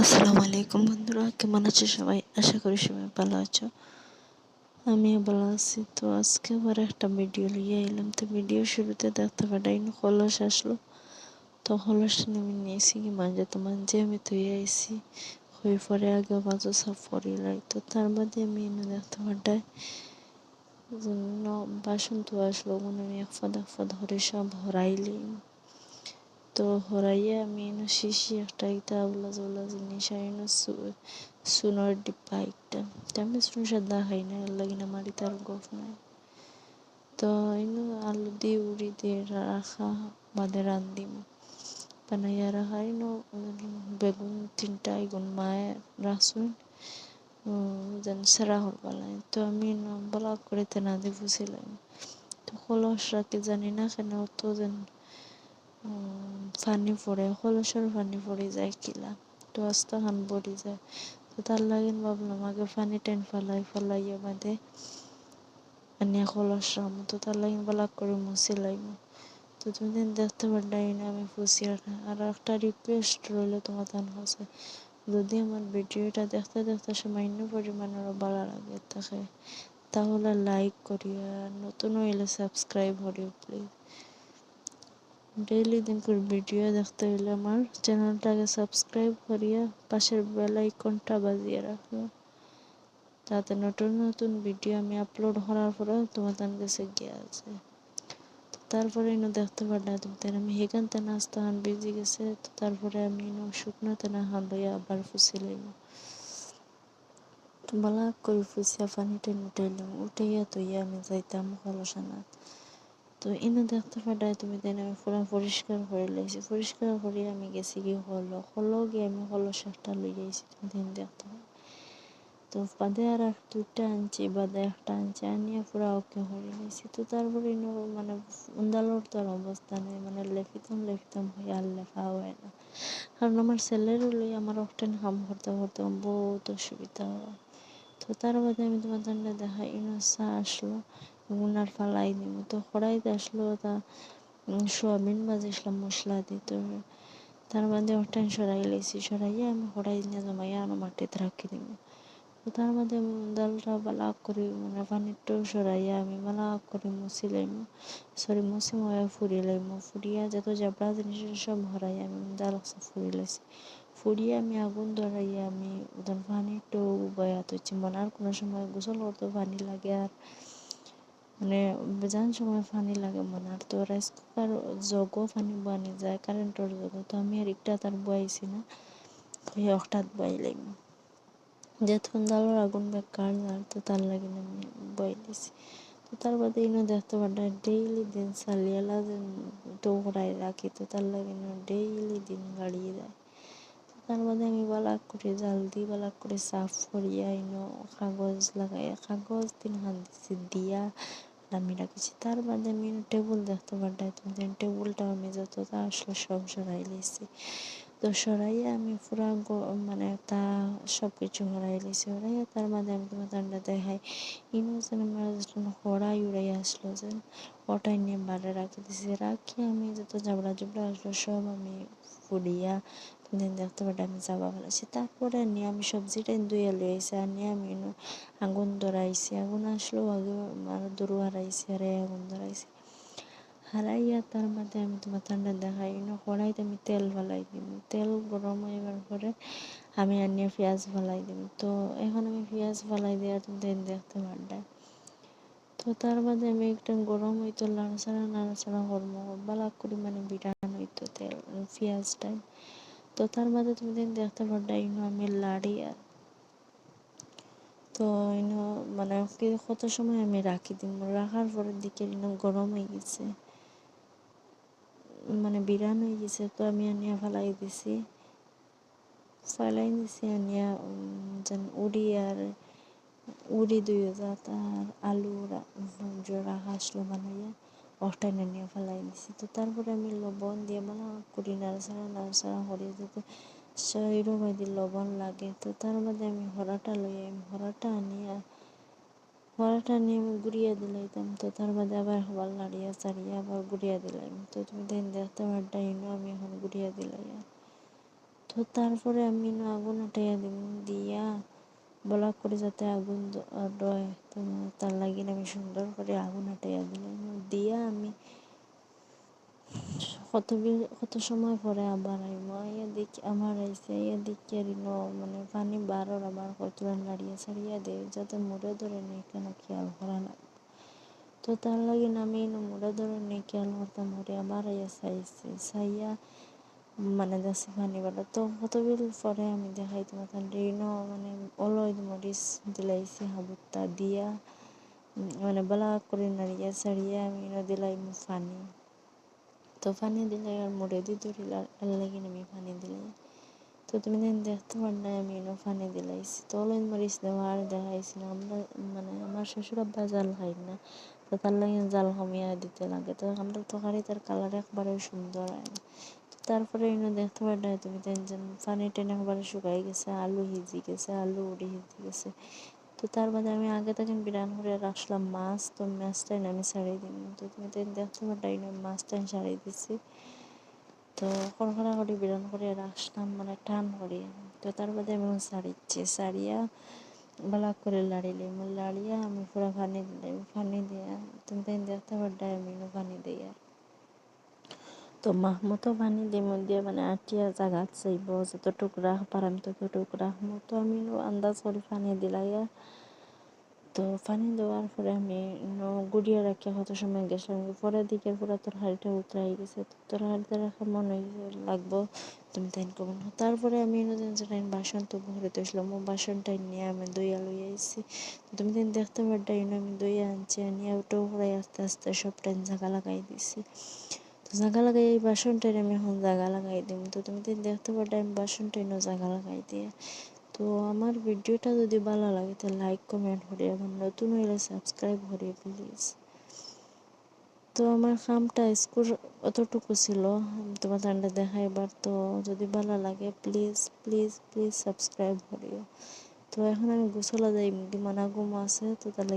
আসসালামু আলাইকুম বন্ধুরা, কেমন আছো সবাই? আশা করি সবাই ভালো আছো। আমিও ভালো আছি। তো আজকে আবার একটা ভিডিও নিয়ে এলাম। তো ভিডিও শুরুতে দেখতে পাঠাই কলস আসলো। তো কলস আমি নিয়েছি কি মাঝে? তো মাঝে আমি তৈরি আইছি। হয়ে পরে আগে বাজো সব পরিলাই তো তার বাদে আমি এনে দেখতে পাঠাই বাসন তো আসলো। মানে আমি এক ফাদ এক ফাদ ধরে সব হরাইলি তো হরাইয়া আমি এনে শিশি একটা ইটা উলা জৌলা জিনিস আইনো সুনোর ডিব্বা একটা তো আমি সুনো সাদা খাই না লাগি না মারি তার গফ নাই। তো ইনো আলু দিয়ে উড়ি দিয়ে রাখা বাদে রান্দিম বানাইয়া রাখা ইনো বেগুন তিনটা এগুন মায়ে রাখছুন যেন সেরা হল বালাই তো আমি বলা করে তেনা দিয়ে ফুসিলাম তো কলস রাখি জানি না কেন তো যেন পানি পড়ে কলসের পানি পড়ে যায় কিলা। তো আস্তা খান পড়ে যায়। তো তার লাগিন ভাবলাম, আগে পানি টেন ফেলাই, ফেলাইয়া বাদে আনিয়া কলস রাম। তো তার লাগিন বলা করে মুছিলাইম তো তুমি দেখতে পারলাই না, আমি ফুসি আর একটা রিকোয়েস্ট রইল তোমার তার কাছে। যদি আমার ভিডিওটা দেখতে দেখতে সামান্য পরিমাণেরও ভালো লাগে, তাকে তাহলে লাইক করিয়া নতুন হইলে সাবস্ক্রাইব করিও প্লিজ ডেইলি দিন করে ভিডিও দেখতে হলে আমার চ্যানেলটাকে সাবস্ক্রাইব করিয়া পাশের বেল আইকনটা বাজিয়ে রাখো তাতে নতুন নতুন ভিডিও আমি আপলোড করার পরে তোমাদের কাছে গিয়ে আছে তারপরে ইনো দেখতে পারলাম তোমাদের আমি হেখান তেনা আসতে হান বেজে গেছে তো তারপরে আমি ইনো শুকনো তেনা হান লইয়া আবার ফুসিলাম বলা করে ফুসিয়া পানি টেন উঠাইলাম উঠাইয়া তৈয়া আমি যাইতাম কলসানাথ তো এনে দেখতে পাঠায় তুমি দেন, আমি পুরো পরিষ্কার করে লাইছি পরিষ্কার করে আমি গেছি কি হলো হলো গিয়ে আমি হলো শাকটা লই যাইছি তুমি দেন দেখতে তো। বাদে আর দুইটা আনছি, বাদে একটা আনছি, আনিয়ে পুরো ওকে হয়ে লাইছি তো তারপরে মানে উন্দালোর তোর অবস্থা নেই মানে লেখিতাম লেখিতাম হয়ে আর লেখা হয় না কারণ আমার ছেলেরও লই আমার অকটেন কাম করতে করতে বহুত অসুবিধা হয়। তো তার বাদে আমি তোমাদের দেখাই, ইনো আসলো উনার ফালাই দিব। তো কড়াইতে আসলো তা সোয়াবিন ভাজিছিলাম মশলা দিত তার মধ্যে ওটাই সরাই লাইছি সরাইয়া আমি কড়াই নিয়ে জমাইয়া আনো মাটিতে রাখি দিব। তো তার মধ্যে ডালটা বালা করে মানে পানিটাও সরাইয়া আমি বালা করে মুছি লাইম। সরি মুছি ময়া ফুরি লাইম। ফুরিয়া যত জাবড়া জিনিস সব ভরাই আমি ডাল ফুরি লাইছি। ফুরিয়ে আমি আগুন ধরাইয়া আমি ওদের পানিটাও বয়াত হচ্ছে মনে আর কোনো সময় গোসল করতে পানি লাগে আর মানে বেজান সময় পানি লাগে মনে, আর তো রাইস কুকার জগও পানি বানি যায় কারেন্টর জগ তো আমি আর একটা তার বয়াইছি না ওই হঠাৎ বয়াইলাম। যেতক্ষণ দালোর আগুন বেকার আর তো তার লাগে আমি বয়াই দিছি। তো তার বাদে ইনো দেখতে পারটা ডেইলি দিন সালিয়ালা টোকরাই রাখি, তো তার লাগে ডেইলি দিন গাড়িয়ে যায়। তার মধ্যে আমি বালাক করে জাল দিই বালাক করে সাফ করিয়া ইনো কাগজ লাগাইয়া কাগজ দিন হাত দিছি, দিয়া আমি রাখছি। তার বাদে আমি টেবিল দেখতে পারতাম টেবিলটা আমি যত আসলে সব সরাই লিছি। তো সরাইয়া আমি পুরা মানে তা সব কিছু হরাই লিছি হরাইয়া তার মাঝে আমি তোমার তান্ডা দেখাই। ইনো যেন আমার যখন হরাই উড়াই আসলো, যেন ওটাই নিয়ে বারে রাখি দিছি। রাখি আমি যত জাবড়া জুবড়া আসলো সব আমি ফুড়িয়া দিন দেখতে আমি যাবা ফেলাইছি তারপরে নিয়ে আমি সবজিটা ধুয়ে লইছি আর নিয়ে আমি আগুন ধরাইছি। আগুন আসলো আগে আর দরু হারাইছি, আর আগুন ধরাইছি। হারাইয়া তার মধ্যে আমি তোমার ঠান্ডা দেখাই না, কড়াইতে আমি তেল ফেলাই দিব। তেল গরম হইবার পরে আমি আনিয়ে পেঁয়াজ ফেলাই দিব। তো এখন আমি পেঁয়াজ ফেলাই দিয়ে তুমি দেখতে পারতাম তো তার মধ্যে আমি একটা গরম হইতো নাড়াচাড়া নাড়াচাড়া করব। বালা করে মানে বিরান হইতো তেল পেঁয়াজটাই তো তার মধ্যে তুমি দেখতে পারতা ইনো, আমি লাড়ি আর তো ইনো মানে কত সময় আমি রাখি দিন? রাখার পরের দিকে ইনো গরম হয়ে গেছে। মানে বিরান হয়ে গেছে, তো আমি আনিয়া ফেলাই দিছি। ফেলাই দিছি, আনিয়া যেন উড়ি আর উড়ি দুই যাত আর আলু রাখা আসলো বানাইয়া। অষ্টাইনা নিয়ে ফেলাই দিছি। তো তারপরে আমি লবণ দিয়ে মানে করি নাড়াচাড়া নাড়াচাড়া করি যাতে শরীরও মধ্যে লবণ লাগে। তো তার মধ্যে আমি হরাটা লই আমি হরাটা আনিয়া হরাটা নিয়ে আমি গুড়িয়া দিলাইতাম তো তার মধ্যে আবার হবার নাড়িয়া চাড়িয়া আবার গুড়িয়া দিলাম তো তুমি দেন দেখতে পারটা ইনো আমি এখন গুড়িয়া দিলাই তো তারপরে আমি আগুন উঠাইয়া দিম। দিয়া ব্লক করে যাতে আগুন ডয় তো তার লাগি আমি সুন্দর করে আগুন উঠাইয়া দিলাম। দিয়া আমি কত কত সময় পরে আবার আইব? আইয়া দেখি আমার আইসে আইয়া দেখি আর মানে পানি বারোর আবার কত লাড়িয়া ছাড়িয়া দেয় যাতে মুড়ে ধরে নেই কেন খেয়াল করা না তো তার লাগে আমি মুড়ে ধরে নেই, খেয়াল করতাম মুড়ে আবার আইয়া চাইছি। চাইয়া মানে দেখছি পানি বাটা তো কত বিল পরে আমি দেখাই তোমার ঋণ মানে অলয় মরিচ দিলাইছি হাবুতটা দিয়া মানে বলা করে নাড়িয়া ছাড়িয়া আমি দিলাই পানি। তো পানি দিলে আর মুড়ে দি ধরিল আর লাগে আমি পানি দিলে তো তুমি দিন দেখতে পার না আমি এনে পানি দিলাইছি। তো অলন মরিচ দেওয়া আর দেখাইছি না। আমরা মানে আমার শ্বশুর আব্বা জাল খাই না, তো তার লাগে জাল কমিয়া দিতে লাগে। তো আমরা তরকারি তার কালার একবারে সুন্দর হয় তারপরে এনে দেখতে পারলে তুমি টেনশন পানি টেনে একবারে শুকাই গেছে, আলু হিজি গেছে, আলু উড়ি হিজি গেছে। তো তার বাদে আমি আগে থেকে বিরান করে রাখলাম মাছ, তো মাছটাই আমি ছাড়িয়ে দিন তো তুমি তো দেখতে পারটাই না মাছটাই ছাড়িয়ে দিছি। তো খড়খড়া করে বিরান করে রাখলাম মানে টান করে। তো তার বাদে আমি ছাড়িচ্ছি। ছাড়িয়া ভালো করে লাড়িলি লাড়িয়া আমি পুরো পানি দিলাম। পানি দিয়া তুমি তাই দেখতে পারটাই আমি পানি দিই আর তো মাহমতো পানি দিম দিয়ে মানে আটিয়া জাগাত চাইব, যতটুকু রাখ পারাম ততটুকু রাখব তো আমি আন্দাজ করে পানি দিলাইয়া। তো পানি দেওয়ার পরে আমি গুড়িয়ে রাখি কত সময় গেছিলাম পরে দিকে পুরো তোর হাড়িটা উতরাই গেছে। তো তোর হাড়িতে রাখা মনে লাগবো, তুমি তাই করব তারপরে আমি যেন বাসন তো ঘরে তৈছিলাম ও বাসনটাই নিয়ে আমি দইয়া লইয়া আইসি তুমি তাই দেখতে পারটাই আমি দইয়া আনছি, আনিয়া ওটাও আস্তে আস্তে সব টাইম জায়গা লাগাই দিছি। জাগা লাগাই এই বাসনটাই আমি এখন জাগা লাগাই দিম তো তুমি তো দেখতে পারো আমি বাসনটাই জাগা লাগাই দিয়ে। তো আমার ভিডিওটা যদি ভালো লাগে তো লাইক, কমেন্ট করি এবং নতুন হইলে সাবস্ক্রাইব করি প্লিজ। তো আমার কামটা স্কুল অতটুকু ছিল তোমার ঠান্ডা দেখা এবার। তো যদি ভালো লাগে প্লিজ প্লিজ প্লিজ সাবস্ক্রাইব করিও। তো এখন আমি গোসলা যাই মানা ঘুম আছে, তো তাহলে